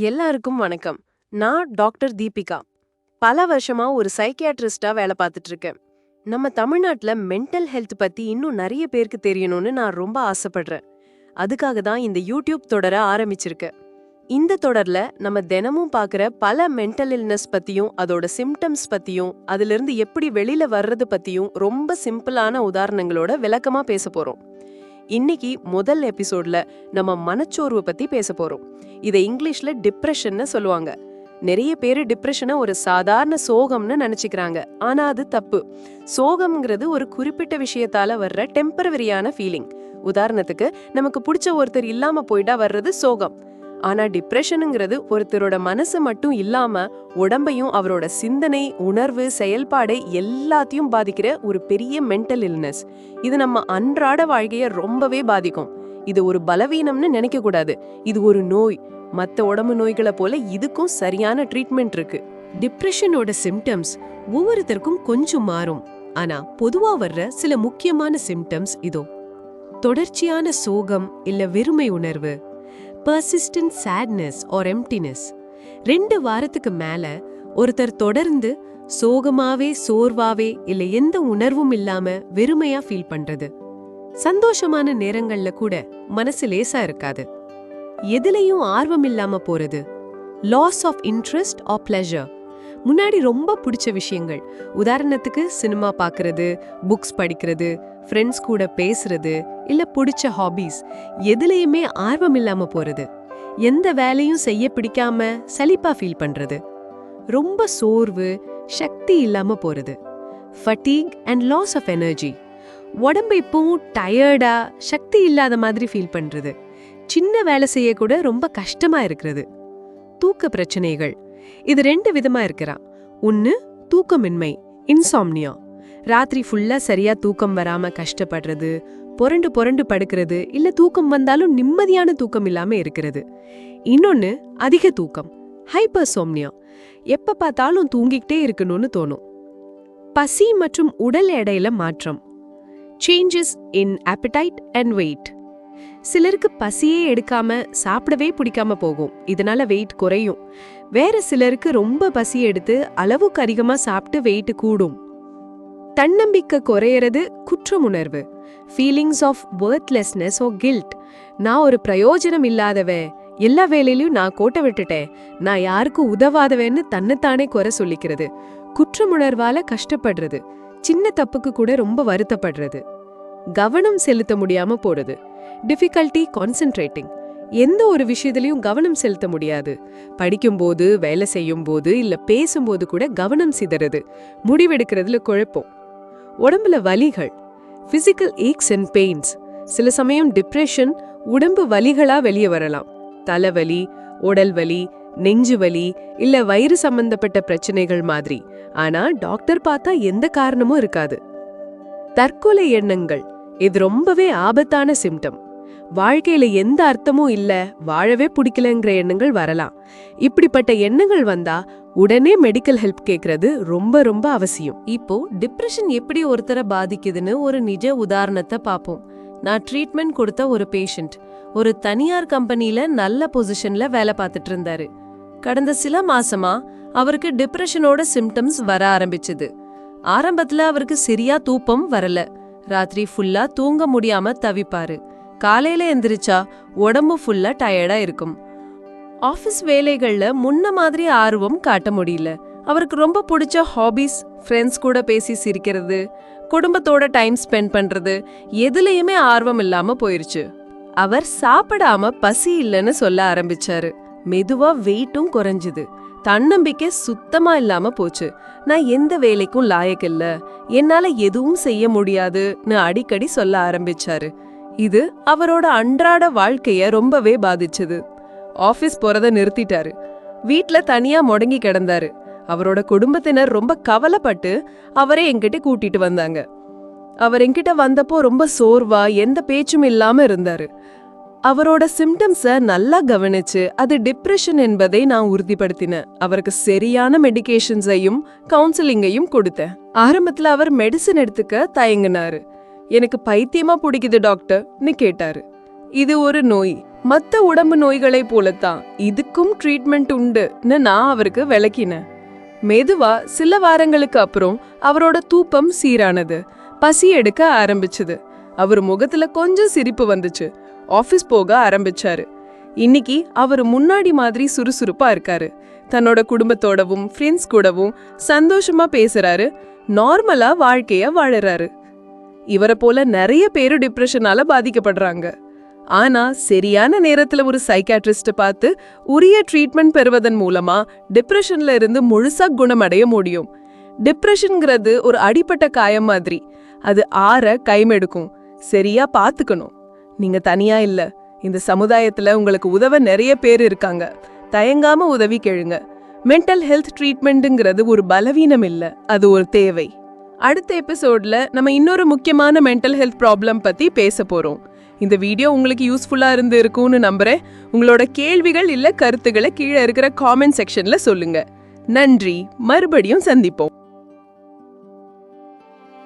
எல்லாருக்கும் வணக்கம். நான் டாக்டர் தீபிகா. பல வருஷமா ஒரு சைக்கியாட்ரிஸ்டா வேலை பார்த்துட்டு இருக்கேன் நம்ம தமிழ்நாட்டில் மென்டல் ஹெல்த் பத்தி இன்னும் நிறைய பேருக்கு தெரியணும்னு நான் ரொம்ப ஆசைப்படுறேன். அதுக்காக தான் இந்த யூடியூப் தொடர ஆரம்பிச்சிருக்கேன். இந்த தொடர்ல நம்ம தினமும் பார்க்குற பல மென்டல் இல்னஸ் பத்தியும் அதோட சிம்டம்ஸ் பத்தியும் அதுல இருந்து எப்படி வெளியில வர்றது பத்தியும் ரொம்ப சிம்பிளான உதாரணங்களோட விளக்கமா பேச போறோம். இன்னைக்கு முதல் எபிசோட்ல நம்ம மனச்சோர்வு பத்தி பேச போறோம். இதை இங்கிலீஷ்ல டிப்ரெஷன்னு சொல்லுவாங்க. நிறைய பேரு டிப்ரெஷனை ஒரு சாதாரண சோகம்னு நினச்சிக்கிறாங்க. ஆனா அது தப்பு. சோகம்ங்கிறது ஒரு குறிப்பிட்ட விஷயத்தால வர்ற டெம்பரவரியான ஃபீலிங் உதாரணத்துக்கு நமக்கு பிடிச்ச ஒருத்தர் இல்லாம போயிட்டா வர்றது சோகம். ஆனா டிப்ரெஷனுங்கிறது ஒருத்தரோட மனசு மட்டும் இல்லாம உடம்பையும் அவரோட சிந்தனை உணர்வு செயல்பாடு எல்லாத்தையும் பாதிக்கிற ஒரு பெரிய மென்டல் இல்னஸ் இது நம்ம அன்றாட வாழ்க்கைய ரொம்பவே பாதிக்கும். இது ஒரு பலவீனம்னு நினைக்க கூடாது. இது ஒரு நோய். மத்த உடம்பு நோய்களை போல இதுக்கும் சரியான ட்ரீட்மெண்ட் இருக்கு. டிப்ரெஷனோட சிம்டம்ஸ் ஒவ்வொருத்தருக்கும் கொஞ்சம் மாறும். ஆனா பொதுவா வர்ற சில முக்கியமான சிம்டம்ஸ் இதோ. தொடர்ச்சியான சோகம் இல்ல வெறுமை உணர்வு. பர்சிஸ்டன்ட் சேட்னஸ் ஆர் எம்டினஸ் ரெண்டு வாரத்துக்கு மேல ஒருத்தர் தொடர்ந்து சோகமாவே சோர்வாவே இல்ல எந்த உணர்வும் இல்லாம வெறுமையா ஃபீல் பண்றது. சந்தோஷமான நேரங்கள்ல கூட மனசு லேசா இருக்காது. எதுலயும் ஆர்வம் இல்லாம போறது. Loss of interest or pleasure முன்னாடி ரொம்ப பிடிச்ச விஷயங்கள். உதாரணத்துக்கு சினிமா பார்க்கறது புக்ஸ் படிக்கிறது ஃப்ரெண்ட்ஸ் கூட பேசுறது இல்ல பிடிச்ச ஹாபீஸ் எதுலயுமே ஆர்வம் இல்லாம போறது. எந்த வேலையும் செய்ய பிடிக்காம சலிப்பா ஃபீல் பண்றது. ரொம்ப சோர்வு சக்தி இல்லாம போறது. Fatigue and loss of energy உடம்பு இப்பவும் டயர்டா சக்தி இல்லாத மாதிரி ஃபீல் பண்றது. சின்ன வேலை செய்ய கூட ரொம்ப கஷ்டமா இருக்கிறது. தூக்க பிரச்சனைகள். இது ரெண்டு விதமா இருக்கிறான் ஒன்று தூக்கமின்மை இன்சாம்னியா ராத்திரி ஃபுல்லா சரியா தூக்கம் வராம கஷ்டப்படுறது புரண்டு புரண்டு படுக்கிறது இல்ல தூக்கம் வந்தாலும் நிம்மதியான தூக்கம் இல்லாம இருக்கிறது. இன்னொன்னு அதிக தூக்கம் ஹைப்பர் ஹைப்பர்சோம்னியா எப்ப பார்த்தாலும் தூங்கிக்கிட்டே இருக்கணும்னு தோணும். பசி மற்றும் உடல் எடையில மாற்றம். Changes in appetite and weight சிலருக்கு பசியே எடுக்காம சாப்பிடவே பிடிக்காம போகும். இதனால வெயிட் குறையும். வேற சிலருக்கு ரொம்ப பசி எடுத்து அளவுக்கு அதிகமா சாப்பிட்டு வெயிட் கூடும். தன்னம்பிக்கை குறையறது குற்றமுணர்வு. Feelings of worthlessness or guilt நான் ஒரு பிரயோஜனம் இல்லாதவ எல்லா வேலையிலயும் நான் கோட்டை விட்டுட்டேன். நான் யாருக்கும் உதவாதவன்னு தன்னைத்தானே குறை சொல்லிக்கிறது. குற்றமுணர்வால கஷ்டப்படுறது. சின்ன தப்புக்கு கூட ரொம்ப வருத்தப்படுறது. கவனம் செலுத்த முடியாம போறது. டிஃபிகல்ட்டி கான்சென்ட்ரேட்டிங் எந்த ஒரு விஷயத்திலையும் கவனம் செலுத்த முடியாது. படிக்கும்போது வேலை செய்யும் போது இல்ல பேசும்போது கூட கவனம் சிதறது. முடிவெடுக்கிறதுல குழப்பம். உடம்புல வலிகள் ஃபிசிக்கல் ஏக்ஸ் அண்ட் பெயின்ஸ் சில சமயம் டிப்ரெஷன் உடம்பு வலிகளா வெளியே வரலாம். தலைவலி உடல் வலி நெஞ்சு வலி இல்ல வயிறு சம்பந்தப்பட்ட பிரச்சனைகள் மாதிரி. ஆனா டாக்டர் பார்த்தா எந்த காரணமும் இருக்காது. தற்கொலை எண்ணங்கள் இது ரொம்பவே ஆபத்தான சிம்டம் வாழ்க்கையில எந்த அர்த்தமும் இல்ல வாழவே பிடிக்கலங்கிற எண்ணங்கள் வரலாம். இப்படிப்பட்ட எண்ணங்கள் வந்தா உடனே மெடிக்கல் ஹெல்ப் கேக்குறது ரொம்ப ரொம்ப அவசியம். இப்போ டிப்ரெஷன் எப்படி ஒருத்தரை பாதிக்குதுன்னு ஒரு நிஜ உதாரணத்தை பார்ப்போம் நான் ட்ரீட்மெண்ட் கொடுத்த ஒரு பேஷண்ட் ஒரு தனியார் கம்பெனில நல்ல பொசிஷன்ல வேலை பார்த்துட்டு இருந்தாரு. கடந்த சில மாசமா அவருக்கு டிப்ரெஷனோட சிம்டம்ஸ் வர ஆரம்பிச்சது. ஆரம்பத்துல அவருக்கு சரியா தூக்கம் வரல. ராத்திரி ஃபுல்லா தூங்க முடியாம தவிப்பாரு. காலையில எந்திரிச்சா உடம்பு ஃபுல்லா டயர்டா இருக்கும். ஆஃபீஸ் வேலைகள்ல முன்ன மாதிரி ஆர்வம் காட்ட முடியல. அவருக்கு ரொம்ப பிடிச்ச ஹாபீஸ் ஃப்ரெண்ட்ஸ் கூட பேசி சிரிக்கிறது குடும்பத்தோட டைம் ஸ்பெண்ட் பண்றது எதுலயுமே ஆர்வம் இல்லாம போயிருச்சு. அவர் சாப்பிடாம பசி இல்லைன்னு சொல்ல ஆரம்பிச்சாரு. மெதுவா வெயிட்டும் குறைஞ்சுது. தன்னம்பிக்கை சுத்தமா இல்லாம போச்சு. நான் எந்த வேலைக்கும் லாயக்கில்ல என்னால எதுவும் செய்ய முடியாதுன்னு அடிக்கடி சொல்ல ஆரம்பிச்சாரு. இது அவரோட அன்றாட வாழ்க்கைய ரொம்பவே பாதிச்சது. ஆபீஸ் போறத நிறுத்திட்டாரு. வீட்ல தனியா முடங்கி கிடந்தாரு. அவரோட குடும்பத்தினர் ரொம்ப கவலைப்பட்டு அவரே என்கிட்ட கூட்டிட்டு வந்தாங்க. அவர் என்கிட்ட வந்தப்போ ரொம்ப சோர்வா எந்த பேச்சும் இல்லாம இருந்தாரு. அவரோட சிம்டம்ஸ நல்லா கவனிச்சு அது டிப்ரெஷன் என்பதை நான் உறுதிப்படுத்தினேன். அவருக்கு சரியான மெடிகேஷன்ஸையும் கவுன்சிலிங்கையும் கொடுத்தேன். ஆரம்பத்துல அவர் மெடிசன் எடுத்துக்க தயங்கினாரு. எனக்கு பைத்தியமா பிடிக்குது டாக்டர்னு கேட்டாரு. இது ஒரு நோய். மத்த உடம்பு நோய்களை போலத்தான் இதுக்கும் ட்ரீட்மெண்ட் உண்டுன்னு நான் அவருக்கு விளக்கினேன். மெதுவா சில வாரங்களுக்கு அப்புறம் அவரோட தூக்கம் சீரானது. பசி எடுக்க ஆரம்பிச்சது. அவர் முகத்துல கொஞ்சம் சிரிப்பு வந்துச்சு. ஆபீஸ் போக ஆரம்பிச்சாரு. இன்னைக்கு அவர் முன்னாடி மாதிரி சுறுசுறுப்பா இருக்காரு. தன்னோட குடும்பத்தோடவும் ஃப்ரெண்ட்ஸ் கூடவும் சந்தோஷமா பேசுறாரு. நார்மலா வாழ்க்கைய வாழறாரு. இவரை போல நிறைய பேரு டிப்ரெஷனால பாதிக்கப்படுறாங்க. ஆனா சரியான நேரத்துல ஒரு சைக்காட்ரிஸ்ட பார்த்து உரிய ட்ரீட்மெண்ட் பெறுவதன் மூலமா டிப்ரெஷன்ல இருந்து முழுசா குணமடைய முடியும். டிப்ரெஷன்ங்கிறது ஒரு அடிப்பட்ட காயம் மாதிரி. அது ஆற கைமெடுக்கும். சரியா பாத்துக்கணும் நீங்க தனியா இல்ல. இந்த சமுதாயத்துல உங்களுக்கு உதவ நிறைய பேர் இருக்காங்க. தயங்காம உதவி கேளுங்க. மென்டல் ஹெல்த் ட்ரீட்மெண்ட்டுங்கிறது ஒரு பலவீனம் இல்ல. அது ஒரு தேவை. அடுத்த எபிசோட்ல நம்ம இன்னொரு முக்கியமான மென்டல் ஹெல்த் ப்ராப்ளம் பத்தி பேச போறோம். இந்த வீடியோ உங்களுக்கு யூஸ்ஃபுல்லா இருந்து இருக்கும்னு நம்புறேன். உங்களோட கேள்விகள் இல்ல கருத்துக்களை கீழே இருக்கிற காமெண்ட் செக்ஷன்ல சொல்லுங்க. நன்றி. மறுபடியும் சந்திப்போம்.